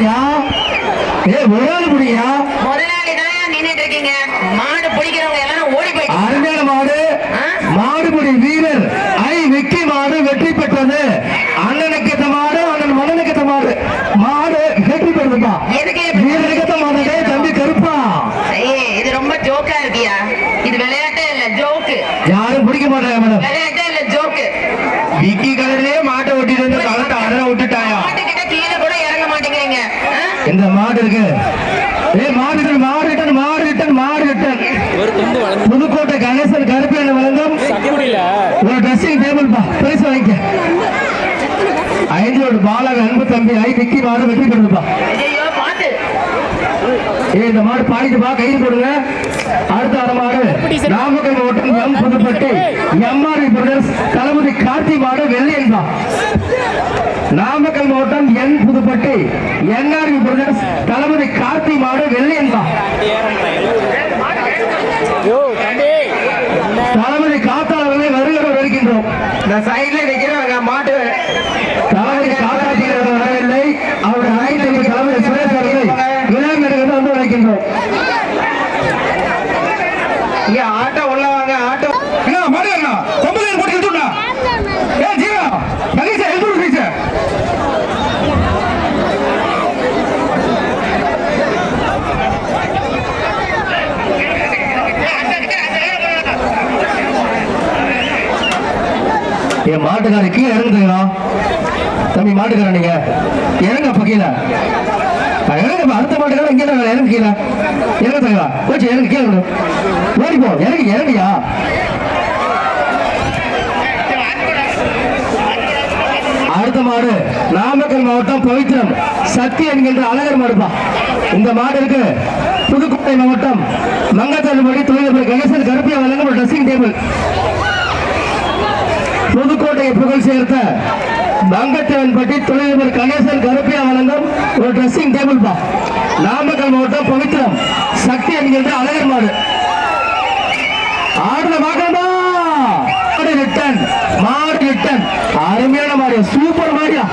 மாடியா ஏ ஒரு ஆள் முடியா முதலாளி தான் நின்னுட்டு இருக்கீங்க. மாடு பிடிக்கிறவங்க எல்லாரும் ஓடி போயிட்டு அருமையான மாடு? மாடுபிடி வீரர். ஐ வெற்றி மாடு வெற்றி பெற்றது. அண்ணனுக்கு ஏத்த மாடு அண்ணன் மகனுக்கு ஏத்த மாடு. மாடு வெற்றி பெற்றதுப்பா வீரனுக்கு ஏத்த மாடு தம்பி கருப்பா. இது ரொம்ப ஜோக்கா இருக்கியா? இது விளையாட்டே இல்ல ஜோக்கு. யாரும் பிடிக்க மாட்டாங்க மேடம். விளையாட்டே இல்ல ஜோக்கு. விக்கி கலர்லயே மாட்டை ஓட்டிட்டு வந்து களத்தை அடர விட்டுட்டாயா மாட்டு கிட்ட கீழே கூட இறங்க மாட்டேங்கிறீங்க ஆ? இந்த மாடு இருக்கு ஏ மாடு ரிட்டன், மாடு ரிட்டன், மாடு ரிட்டன், மாடு ரிட்டன். புதுக்கோட்டை கணேசன் கருப்பியான வழங்கும். ஒரு ட்ரெஸ்ஸிங் டேபிள் பா பரிசு வாங்கிக்க. ஐந்தோடு பாலக அன்பு தம்பி ஐ விக்கி மாடு வெற்றி பெறுதுப்பா ஏ இந்த மாடு பாடிட்டு பா கைது போடுங்க அடுத்த வர மாடு. நாமக்கல் மாவட்டம் புதுப்பட்டி எம்ஆர்வி பிரதர்ஸ் தளபதி கார்த்தி மாடு வெள்ளையன் தான் நாமக்கல் மாவட்டம் என் புதுப்பட்டி என்ஆர்வி பிரதர்ஸ் தளபதி கார்த்தி மாடு வெள்ளையன் தான் தளபதி காத்தாளர்களை வருகிறோம் வருகின்றோம். இந்த சைடுல நிக்கிறவங்க மாட்டு தளபதி காத்தாட்சியர் வரவில்லை. அவருடைய அனைத்து தளபதி சுரேஷ் அவர்களை விளையாட்டு வந்து இங்க ஆட்டோ உள்ள வாங்க ஆட்டோ. மாடு அண்ணா கொம்பு போட்டு இழுத்துடா. என் மாட்டுக்காரர் கீழே இறங்குதுங்களா தம்பி மாட்டுக்கார நீங்க. இறங்க அப்ப கீழே. இறங்க அடுத்த மாட்டுக்கார இங்கே தான் இறங்க கீழே. இறங்க தங்கா போச்சு இறங்க கீழே விடு. ஓடி போ. இறங்கி இறங்கியா? அடுத்த மாடு நாமக்கல் மாவட்டம் பவித்ரம். சக்தி என்கின்ற அழகர் மாடுப்பா. இந்த மாடு இருக்கு. புதுக்கோட்டை மாவட்டம் மங்கத்தள்ளுபடி தொழிலதிபர் கணேசன் கருப்பியா வழங்கும் ஒரு ட்ரெஸ்ஸிங் டேபிள் புதுக்கோட்டையை புகழ் சேர்த்த மங்கத்தேவன்பட்டி தொழிலதிபர் கணேசன் கருப்பியா வழங்கும் ஒரு ட்ரெஸ்ஸிங் டேபிள் பா. நாமக்கல் மாவட்டம் பவித்ரம். சக்தி என்கின்ற அழகர் மாடு. ஆடுல பார்க்கணுமா மாடு ரிட்டன். மாடு ரிட்டன். அருமையான மாடு. சூப்பர் மாடியா.